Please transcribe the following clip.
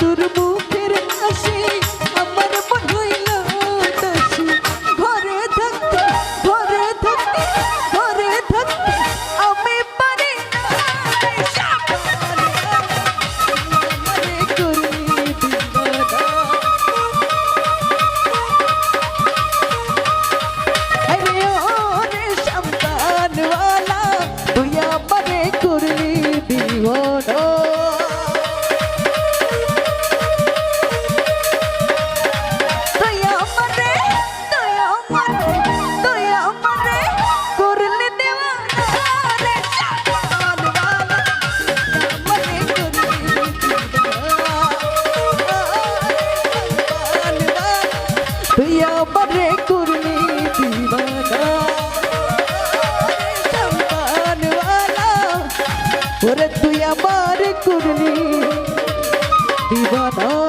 শুরু ওরে তুই আমার করলি দিবানা